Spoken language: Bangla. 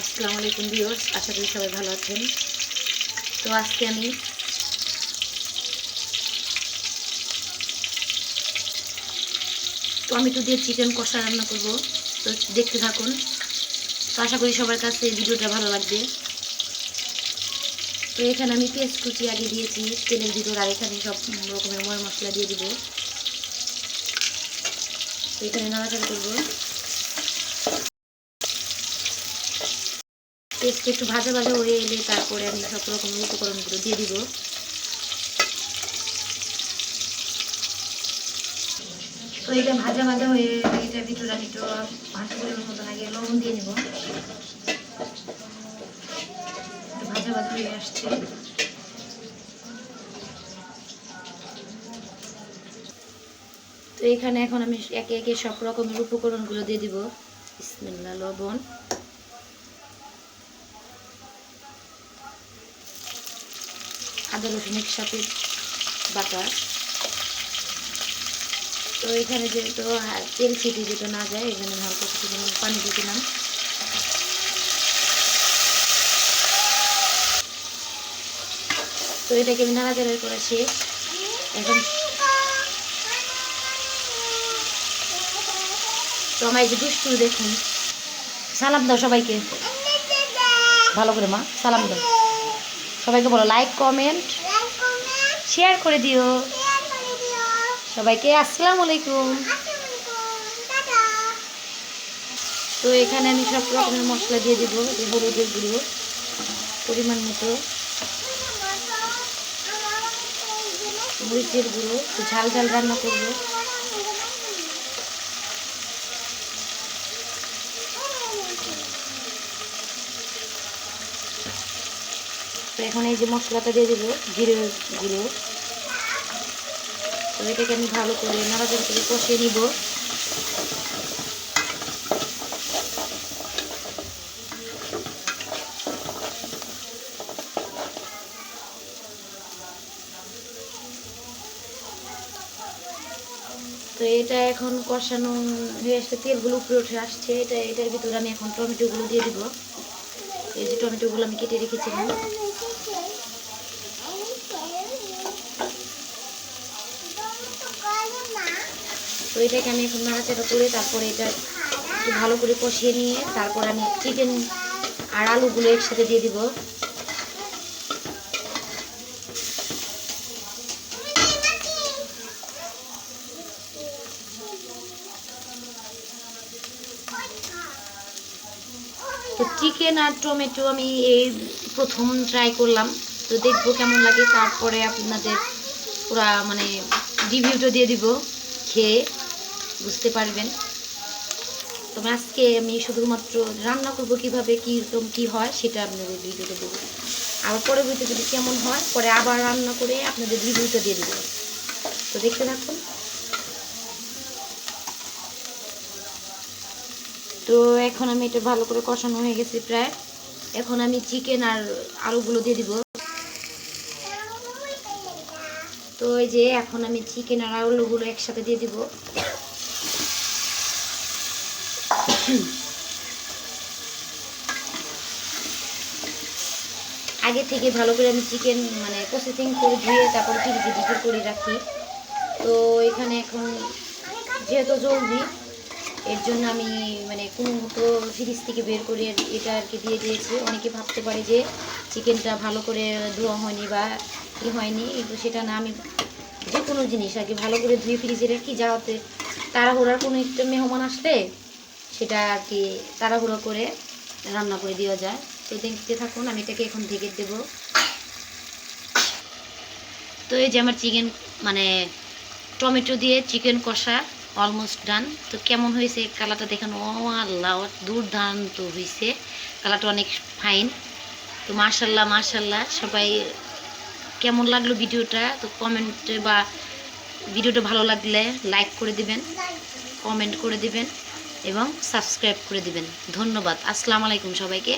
আসসালামু আলাইকুম ভিউয়ার্স, আশা করি সবাই ভালো আছেন। তো আজকে আমি টমেটো দিয়ে চিকেন কষা রান্না করব। তো দেখতে থাকুন। তো আশা করি সবার কাছে এই ভিডিওটা ভালো লাগবে। তো এখানে আমি পেঁয়াজ কুচি আগে দিয়েছি, তেলের ভিতর আর এখানে সব রকমের ময় মশলা দিয়ে দিব। তো এখানে নাড়াচাড়া করব। পেস্ট একটু ভাজা ভাজা হয়ে এলে তারপরে আমি সব রকমের উপকরণগুলো দিয়ে দিব। তো এটা ভাজা ভাজা হয়ে এটার ভিতরে আমি একটু ভাজা পরিমাণ মতন আগে লবণ দিয়ে নেব। ভাজা ভাজা হয়ে আসছে। তো এখানে এখন আমি একে একে সব রকমের উপকরণগুলো দিয়ে দিব। বিসমিল্লাহ, লবণ। আদা, রসুন একসাথে বাটা। তো এখানে যেহেতু তেল ছিটি যেটা না যায়, এখানে হালকা কিছু পানি দিয়ে দিলাম। তো এটাকে আমি নাড়াচাড়া করে শেষ। এখন তো আমার যে দুষ্টু দেখুন, সালাম দাও সবাইকে। ভালো করে মা, সালাম দাও। সবাইকে বলো লাইক কমেন্ট শেয়ার করে দিও। সবাইকে আসসালামু আলাইকুম। তো এখানে আমি সব রকমের মশলা দিয়ে দিব যে হলুদের গুঁড়ো পরিমাণ মতো। মরিচের গুঁড়ো ঝাল ঝাল রান্না করব। তো এখন এই যে মশলাটা দিয়ে দেবো জিরে গুঁড়ো। তো এটাকে আমি ভালো করে নাড়াচাড়া করে কষিয়ে নিব। তো এটা এখন কষানো হয়ে আসছে তেলগুলো উপরে উঠে আসছে। এটা এটার ভিতরে আমি এখন টমেটোগুলো দিয়ে দিব। এই যে টমেটোগুলো আমি কেটে রেখেছিলাম। তো এটাকে আমি এখন নাড়াচাড়া করে তারপরে এটা একটু ভালো করে কষিয়ে নিয়ে তারপর আমি চিকেন আর আলুগুলো একসাথে দিয়ে দিব। তো চিকেন আর টমেটো আমি এই প্রথম ট্রাই করলাম। তো দেখব কেমন লাগে, তারপরে আপনাদের পুরা মানে রিভিউটা দিয়ে দিব, খেয়ে বুঝতে পারবেন। তবে আজকে আমি শুধুমাত্র রান্না করব কীভাবে, কীরকম কী হয়, সেটা আপনাদের ভিডিওটা দেবো। আবার পরবর্তী যদি কেমন হয়, পরে আবার রান্না করে আপনাদের রিভিউটা দিয়ে দেবো। তো দেখতে থাকুন। তো এখন আমি এটা ভালো করে কষানো হয়ে গেছে প্রায়। এখন আমি চিকেন আর আলুগুলো দিয়ে দিব। তো এই যে এখন আমি চিকেন আর আলুগুলো একসাথে দিয়ে দিব। আগে থেকে ভালো করে আমি চিকেন মানে প্রসেসিং করে ধুয়ে তারপরে ফ্রিজে করে রাখি। তো এখানে এখন যেহেতু জলদি এর জন্য আমি মানে কোনো মতো ফ্রিজ থেকে বের করে এটা আর কি দিয়ে দিয়েছি। অনেকে ভাবতে পারে যে চিকেনটা ভালো করে ধোয়া হয়নি বা ই হয়নি, কিন্তু সেটা না, আমি যে কোনো জিনিস আর কি ভালো করে ধুয়ে ফ্রিজে রাখি যাতে তাড়াহুড়ার কোনো একটা মেহমান আসলে সেটা আর কি তাড়াহুড়ো করে রান্না করে দেওয়া যায়। তো দেখতে থাকুন, আমি এটাকে এখন ঢেকে দেবো। তো এই যে আমার চিকেন মানে টমেটো দিয়ে চিকেন কষা অলমোস্ট ডান তো কেমন হয়েছে কালারটা দেখেন? ও আল্লাহ দুর্দান্ত হয়েছে। কালারটা অনেক ফাইন তো মাশাল্লাহ মাশাল্লাহ সবাই কেমন লাগল ভিডিওটা? তো কমেন্টে বা ভিডিওটা ভালো লাগলে লাইক করে দিবেন কমেন্ট করে দিবেন এবং সাবস্ক্রাইব করে দিবেন। ধন্যবাদ। আসসালামু আলাইকুম সবাইকে।